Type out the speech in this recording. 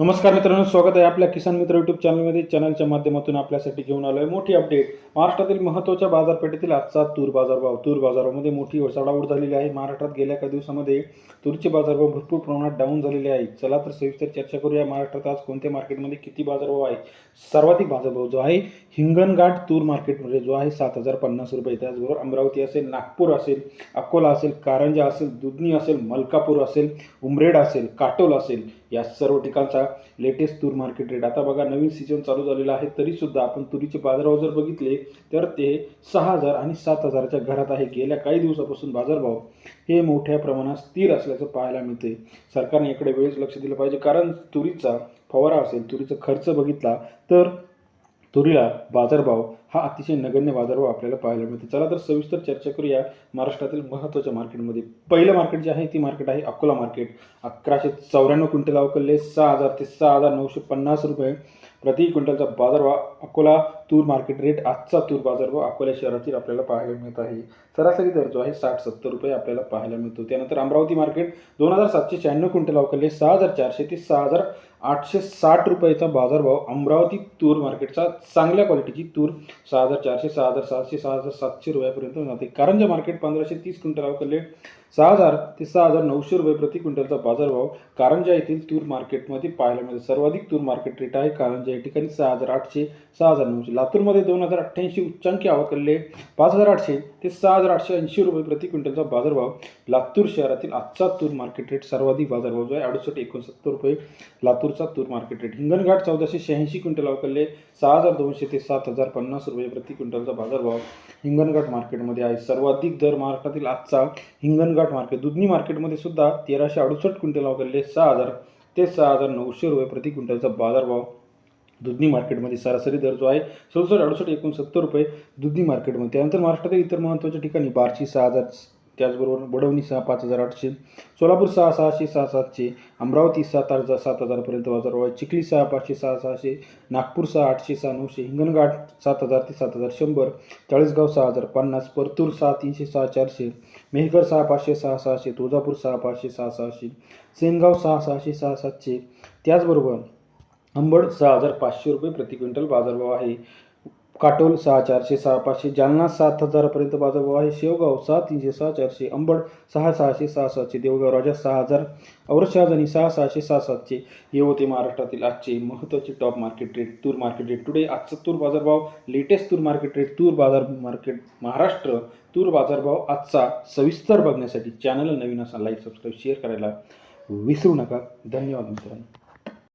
नमस्कार मित्रांनो स्वागत आहे आपल्या किसान मित्र युट्यूब चॅनलमध्ये चॅनलच्या माध्यमातून आपल्यासाठी घेऊन आलो आहे मोठी अपडेट महाराष्ट्रातील महत्त्वाच्या बाजारपेठेतील आजचा तूर बाजारभाव. तूर बाजारामध्ये मोठी चढाओढ झालेली आहे. महाराष्ट्रात गेल्या काही दिवसामध्ये तूरचे बाजारभाव भरपूर प्रमाणात डाऊन झालेले आहेत. चला तर सविस्तर चर्चा करूया. महाराष्ट्रात आज कोणत्या मार्केटमध्ये किती बाजारभाव आहे सर्वाधिक बाजारभाव जो आहे हिंगणघाट तूर मार्केटमध्ये जो आहे सात हजार पन्नास रुपये. त्याचबरोबर अमरावती असेल नागपूर असेल अकोला असेल कारंजा असेल दुधनी असेल मलकापूर असेल उमरेड असेल काटोल असेल या सर्व ठिकाणचा लेटेस्ट तूर मार्केट रेट आता बघा नवीन सीझन चालू झालेला आहे तरीसुद्धा आपण तुरीचे बाजारभाव जर बघितले तर ते सहा हजार आणि सात हजाराच्या घरात आहे. गेल्या काही दिवसापासून बाजारभाव हे मोठ्या प्रमाणात स्थिर असल्याचं पाहायला मिळते सरकारने याकडे वेळेस लक्ष दिलं पाहिजे. कारण तुरीचा फवारा असेल तुरीचा खर्च बघितला तर तुरीला बाजारभाव हा अतिशय नगण्य बाजारभाव आपल्याला पाहायला मिळते. चला तर सविस्तर चर्चा करूया महाराष्ट्रातील महत्त्वाच्या मार्केटमध्ये. पहिलं मार्केट जे आहे ती मार्केट आहे अकोला मार्केट. अकराशे चौऱ्याण्णव क्विंटल अवकलले सहा हजार ते सहा हजार नऊशे पन्नास रुपये प्रति क्विंटलचा बाजारभाव अकोला तूर मार्केट रेट आजचा तूर बाजार व अकोला शहरातील आपल्याला पाहायला मिळत आहे. सरासरी दर जो आहे साठ सत्तर रुपये आपल्याला पाहायला मिळतो. त्यानंतर अमरावती मार्केट दोन हजार सातशे शहाण्णव क्विंटल अवकलले सहा हजार चारशे ते सहा हजार आठशे साठ रुपयाचा बाजारभाव अमरावती तूर मार्केटचा चांगल्या क्वालिटीची तूर सहा हजार चारशे सहा हजार सहाशे सहा हजार सातशे रुपयापर्यंत जाते. कारंजा मार्केट पंधराशे तीस क्विंटल अवकलले सहा हजार ते सहा हजार नऊशे रुपये प्रति क्विंटलचा बाजारभाव कारंजा येथील तूर मार्केटमध्ये पाहायला मिळतो. सर्वाधिक तूर मार्केट रेट आहे कारंजा या ठिकाणी सहा हजार आठशे सहा हजार नऊशे. लातूरमध्ये दोन हजार अठ्ठ्याऐंशी उच्चांकी अवकलले पाच हजार आठशे ते सहा हजार आठशे ऐंशी रुपये प्रति क्विंटलचा बाजारभाव. लातूर शहरातील आजचा तूर मार्केट रेट सर्वाधिक बाजारभाव जो आहे अडुसष्ट एकोणसत्तर रुपये. लातूरचा तूर मार्केट रेट हिंगणघाट चौदाशे शहाऐंशी क्विंटल अवकलले सहा हजार दोनशे ते सात हजार पन्नास रुपये प्रति क्विंटलचा बाजारभाव. हिंगणघाट मार्केटमध्ये आहे. सर्वाधिक दर महाराष्ट्रातील आजचा हिंगणघाट मार्केट. दुधनी मार्केटमध्ये सुद्धा तेराशे अडुसष्ट क्विंटल अवकलले सहा हजार ते सहा हजार नऊशे रुपये प्रति क्विंटलचा बाजारभाव. दुधनी मार्केटमध्ये सरासरी दर जो आहे सदुसष्ट अडुसष्ट एकोणसत्तर रुपये दुधनी मार्केटमध्ये. त्यानंतर महाराष्ट्रातील इतर महत्त्वाच्या ठिकाणी बार्शी सहा हजार त्याचबरोबर बडवणी सहा पाच हजार आठशे सोलापूर सहा सहाशे सहा सातशे अमरावती सात हजार सात हजारपर्यंत बाजार आहे चिखली सहा पाचशे सहा सहाशे नागपूर सहा आठशे सहा नऊशे हिंगणघाट सात हजार ते सात हजार शंभर चाळीसगाव सहा हजार पन्नास परतूर सहा तीनशे सहा चारशे मेहकर सहा पाचशे सहा सहाशे तुळजापूर सहा पाचशे सहा सहाशे सेनगाव सहा सहाशे सहा सातशे त्याचबरोबर अंबड सहा हजार पाचशे रुपये प्रति क्विंटल बाजारभाव आहे. काटोल सहा चारशे सहा पाचशे जालना सात हजारापर्यंत बाजारभाव आहे. शेवगाव सहा तीनशे सहा चारशे अंबड सहा सहाशे सहा सातशे देवगाव राजा सहा हजार औरंगाबाद सहा सहाशे सहा सातशे हे होते महाराष्ट्रातील आजचे महत्त्वाचे टॉप मार्केट रेट तूर मार्केट रेट टुडे आजचा तूर बाजारभाव लेटेस्ट तूर मार्केट रेट तूर बाजार मार्केट महाराष्ट्र तूर बाजारभाव आजचा सविस्तर बघण्यासाठी चॅनलला नवीन असा लाईक सबस्क्राईब शेअर करायला विसरू नका. धन्यवाद मित्रांनो.